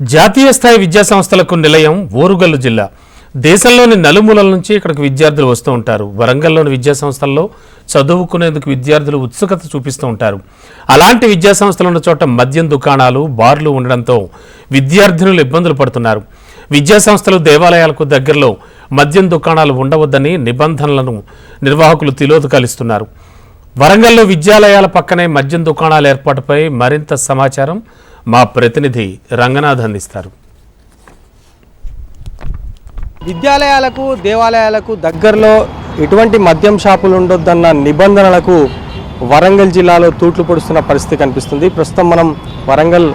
జాతీయ స్థాయి విద్యా సంస్థలకు నిలయం ఓరుగల్లు జిల్లా. దేశంలోని నలుమూలల నుంచి ఇక్కడికి విద్యార్థులు వస్తూ ఉంటారు. వరంగల్లోని విద్యా సంస్థల్లో చదువుకునేందుకు విద్యార్థులు ఉత్సుకత చూపిస్తూ ఉంటారు. అలాంటి విద్యా సంస్థలు ఉన్న చోట మద్యం దుకాణాలు బార్లు ఉండడంతో విద్యార్థినులు ఇబ్బందులు పడుతున్నారు. విద్యా సంస్థలు దేవాలయాలకు దగ్గరలో మద్యం దుకాణాలు ఉండవద్దని నిబంధనలను నిర్వాహకులు తిలోదకాలిస్తున్నారు వరంగల్లో విద్యాలయాల పక్కనే మద్యం దుకాణాల ఏర్పాటుపై మరింత సమాచారం మా ప్రతినిధి రంగనాథ్ అందిస్తారు. విద్యాలయాలకు దేవాలయాలకు దగ్గరలో ఎటువంటి మద్యం షాపులు ఉండొద్దన్న నిబంధనలకు వరంగల్ జిల్లాలో తూట్లు పొడుస్తున్న పరిస్థితి కనిపిస్తుంది. ప్రస్తుతం మనం వరంగల్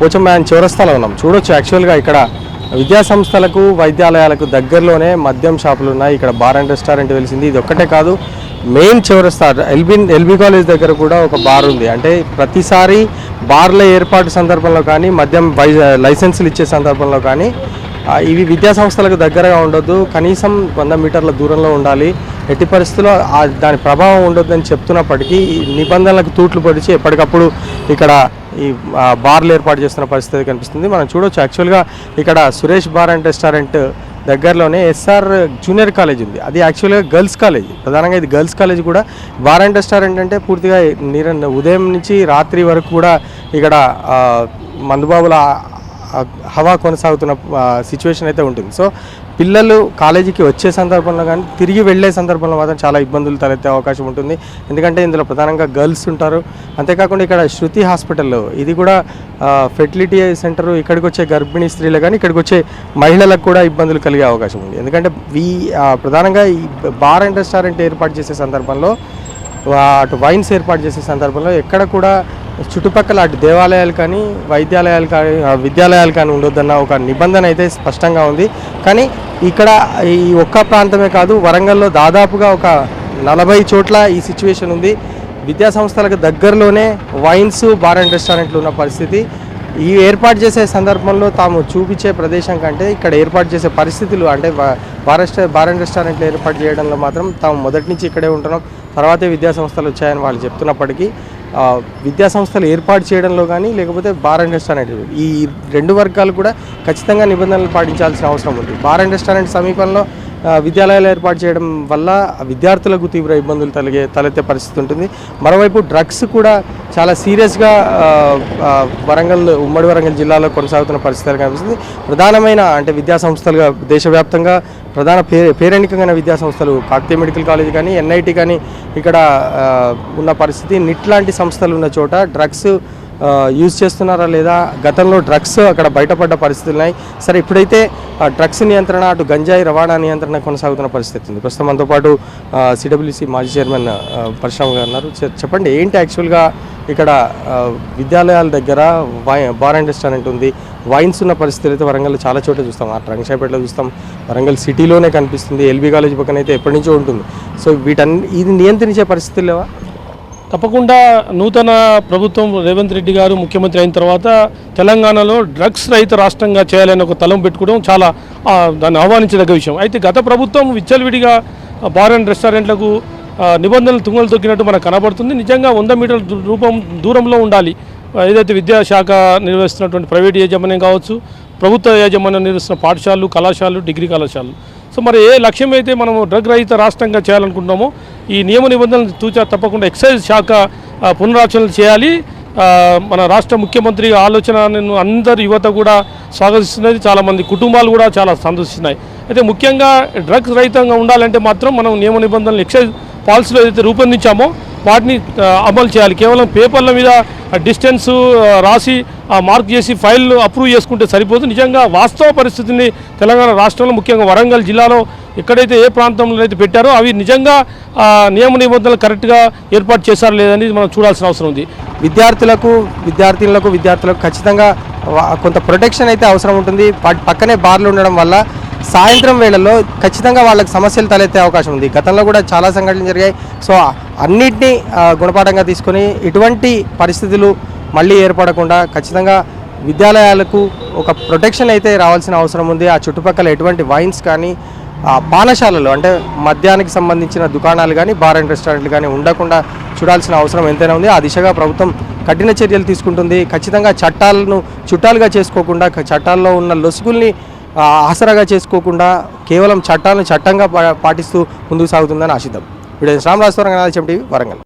పోచమ్మాయన్ చివరస్తాలో ఉన్నాం. చూడొచ్చు యాక్చువల్గా ఇక్కడ విద్యా సంస్థలకు వైద్యాలయాలకు దగ్గరలోనే మద్యం షాపులు ఉన్నాయి. ఇక్కడ బార్ అండ్ రెస్టారెంట్ వెలిసింది. ఇది ఒక్కటే కాదు మెయిన్ చివరస్థ ఎల్బీ ఎల్బీ కాలేజ్ దగ్గర కూడా ఒక బార్ ఉంది. అంటే ప్రతిసారి బార్ల ఏర్పాటు సందర్భంలో కానీ మద్యం లైసెన్సులు ఇచ్చే సందర్భంలో కానీ ఇవి విద్యా సంస్థలకు దగ్గరగా ఉండొద్దు. కనీసం వంద మీటర్ల దూరంలో ఉండాలి. ఎట్టి పరిస్థితుల్లో దాని ప్రభావం ఉండొద్దు అని చెప్తున్నప్పటికీ ఈ నిబంధనలకు తూట్లు పొడిచి ఎప్పటికప్పుడు ఇక్కడ ఈ బార్లు ఏర్పాటు చేస్తున్న పరిస్థితి కనిపిస్తుంది. మనం చూడొచ్చు యాక్చువల్గా ఇక్కడ సురేష్ బార్ అండ్ రెస్టారెంట్ దగ్గరలోనే ఎస్ఆర్ జూనియర్ కాలేజ్ ఉంది. అది యాక్చువల్గా గర్ల్స్ కాలేజ్. ప్రధానంగా ఇది గర్ల్స్ కాలేజ్ కూడా. బార్ అండ్ రెస్టారెంట్ అంటే పూర్తిగా నిర ఉదయం నుంచి రాత్రి వరకు కూడా ఇక్కడ మందుబాబుల హవా కొనసాగుతున్న సిచ్యువేషన్ అయితే ఉంటుంది. సో పిల్లలు కాలేజీకి వచ్చే సందర్భంలో కానీ తిరిగి వెళ్ళే సందర్భంలో మాత్రం చాలా ఇబ్బందులు తలెత్తే అవకాశం ఉంటుంది. ఎందుకంటే ఇందులో ప్రధానంగా గర్ల్స్ ఉంటారు. అంతేకాకుండా ఇక్కడ శృతి హాస్పిటల్లో ఇది కూడా ఫెర్టిలిటీ సెంటర్ ఇక్కడికి వచ్చే గర్భిణీ స్త్రీలు కానీ ఇక్కడికి వచ్చే మహిళలకు కూడా ఇబ్బందులు కలిగే అవకాశం ఉంది. ఎందుకంటే వీ ప్రధానంగా ఈ బార్ అండ్ రెస్టారెంట్ ఏర్పాటు చేసే సందర్భంలో అటు వైన్స్ ఏర్పాటు చేసే సందర్భంలో ఎక్కడ కూడా చుట్టుపక్కల అటు దేవాలయాలు కానీ వైద్యాలయాలు కానీ విద్యాలయాలు కానీ ఉండొద్దన్న ఒక నిబంధన అయితే స్పష్టంగా ఉంది. కానీ ఇక్కడ ఈ ఒక్క ప్రాంతమే కాదు వరంగల్లో దాదాపుగా ఒక నలభై చోట్ల ఈ సిచ్యువేషన్ ఉంది. విద్యా సంస్థలకు దగ్గరలోనే వైన్స్ బార్ అండ్ రెస్టారెంట్లు ఉన్న పరిస్థితి. ఈ ఏర్పాటు చేసే సందర్భంలో తాము చూపించే ప్రదేశం కంటే ఇక్కడ ఏర్పాటు చేసే పరిస్థితులు అంటే బా- బార్ రెస్టా బార్ అండ్ రెస్టారెంట్లు ఏర్పాటు చేయడంలో మాత్రం తాము మొదటి నుంచి ఇక్కడే ఉంటున్నాం. తర్వాతే విద్యా సంస్థలు వచ్చాయని వాళ్ళు చెప్తున్నప్పటికీ విద్యాసంస్థలు ఏర్పాటు చేయడంలో కానీ లేకపోతే బార్ అండ్ రెస్టారెంట్ ఈ రెండు వర్గాలు కూడా ఖచ్చితంగా నిబంధనలు పాటించాల్సిన అవసరం ఉంది. బార్ అండ్ రెస్టారెంట్ సమీపంలో విద్యాలయాలు ఏర్పాటు చేయడం వల్ల విద్యార్థులకు తీవ్ర ఇబ్బందులు తలగే తలెత్తే పరిస్థితి ఉంటుంది. మరోవైపు డ్రగ్స్ కూడా చాలా సీరియస్గా వరంగల్ ఉమ్మడి వరంగల్ జిల్లాలో కొనసాగుతున్న పరిస్థితులు కనిపిస్తుంది. ప్రధానమైన అంటే విద్యా సంస్థలుగా దేశవ్యాప్తంగా ప్రధాన పే పేరెణికమైన విద్యా సంస్థలు కాకతీయ మెడికల్ కాలేజ్ కానీ ఎన్ఐటి కానీ ఇక్కడ ఉన్న పరిస్థితి. నిట్ లాంటి సంస్థలు ఉన్న చోట డ్రగ్స్ యూజ్ చేస్తున్నారా లేదా? గతంలో డ్రగ్స్ అక్కడ బయటపడ్డ పరిస్థితులు ఉన్నాయి. సరే ఇప్పుడైతే ఆ, డ్రగ్స్ నియంత్రణ అటు గంజాయి రవాణా నియంత్రణ కొనసాగుతున్న పరిస్థితి ఉంది. ప్రస్తుతం మనతో పాటు సిడబ్ల్యూసి మాజీ చైర్మన్ పరిశ్రమ గారు ఉన్నారు. చెప్పండి ఏంటి యాక్చువల్గా ఇక్కడ విద్యాలయాల దగ్గర వై బార్ అండ్ రెస్టారెంట్ ఉంది. వైన్స్ ఉన్న పరిస్థితులు అయితే వరంగల్ చాలా చోట్ల చూస్తాం. ఆ రంగశాపేటలో చూస్తాం. వరంగల్ సిటీలోనే కనిపిస్తుంది. ఎల్బీ కాలేజ్ పక్కన అయితే ఎప్పటి నుంచో ఉంటుంది. సో వీటన్ని ఇది నియంత్రించే పరిస్థితులు లేవా? తప్పకుండా నూతన ప్రభుత్వం రేవంత్ రెడ్డి గారు ముఖ్యమంత్రి అయిన తర్వాత తెలంగాణలో డ్రగ్స్ రహిత రాష్ట్రంగా చేయాలని ఒక తలం పెట్టుకోవడం చాలా దాన్ని ఆహ్వానించదగ్గ విషయం. అయితే గత ప్రభుత్వం విచ్చలవిడిగా బార్ అండ్ రెస్టారెంట్లకు నిబంధనలు తుంగలు తొక్కినట్టు మనకు కనబడుతుంది. నిజంగా వంద మీటర్ల దూ- రూపం దూరంలో ఉండాలి. ఏదైతే విద్యాశాఖ నిర్వహిస్తున్నటువంటి ప్రైవేట్ యాజమాన్యం కావచ్చు ప్రభుత్వ యాజమాన్యం నిర్వహిస్తున్న పాఠశాలలు కళాశాలలు డిగ్రీ కళాశాలలు. సో మరి ఏ లక్ష్యం అయితే మనము డ్రగ్ రహిత రాష్ట్రంగా చేయాలనుకుంటున్నామో ఈ నియమ నిబంధనలు తూచా తప్పకుండా ఎక్సైజ్ శాఖ ఆ, చేయాలి. మన రాష్ట్ర ముఖ్యమంత్రి ఆలోచనను అందరు యువత కూడా స్వాగతిస్తున్నది. చాలామంది కుటుంబాలు కూడా చాలా సంతోషిస్తున్నాయి. అయితే ముఖ్యంగా డ్రగ్స్ రహితంగా ఉండాలంటే మాత్రం మనం నియమ నిబంధనలు ఎక్సైజ్ పాలసీలో ఏదైతే రూపొందించామో వాటిని అమలు చేయాలి. కేవలం పేపర్ల మీద డిస్టెన్స్ రాసి మార్క్ చేసి ఫైల్ అప్రూవ్ చేసుకుంటే సరిపోదు. నిజంగా వాస్తవ పరిస్థితిని తెలంగాణ రాష్ట్రంలో ముఖ్యంగా వరంగల్ జిల్లాలో ఎక్కడైతే ఏ ప్రాంతంలో అయితే పెట్టారో అవి నిజంగా నియమ నిబంధనలు కరెక్ట్గా ఏర్పాటు చేశారు లేదని మనం చూడాల్సిన అవసరం ఉంది. విద్యార్థులకు విద్యార్థినులకు విద్యార్థులకు ఖచ్చితంగా కొంత ప్రొటెక్షన్ అయితే అవసరం ఉంటుంది. పక్కనే బార్లు ఉండడం వల్ల సాయంత్రం వేళల్లో ఖచ్చితంగా వాళ్ళకి సమస్యలు తలెత్తే అవకాశం ఉంది. గతంలో కూడా చాలా సంఘటనలు జరిగాయి. సో అన్నిటినీ గుణపాఠంగా తీసుకొని ఇటువంటి పరిస్థితులు మళ్ళీ ఏర్పడకుండా ఖచ్చితంగా విద్యాలయాలకు ఒక ప్రొటెక్షన్ అయితే రావాల్సిన అవసరం ఉంది. ఆ చుట్టుపక్కల ఎటువంటి వైన్స్ కానీ పానశాలలు అంటే మద్యానికి సంబంధించిన దుకాణాలు కానీ బార్ అండ్ రెస్టారెంట్లు కానీ ఉండకుండా చూడాల్సిన అవసరం ఎంతైనా ఉంది. ఆ దిశగా ప్రభుత్వం కఠిన చర్యలు తీసుకుంటుంది. ఖచ్చితంగా చట్టాలను చుట్టాలుగా చేసుకోకుండా చట్టాల్లో ఉన్న లొసుగుల్ని ఆసరాగా చేసుకోకుండా కేవలం చట్టాలను చట్టంగా పాటిస్తూ ముందుకు సాగుతుందని ఆశిద్దాం. ఇప్పుడు శ్రామరాజు వరంగల్ టీవీ వరంగల్.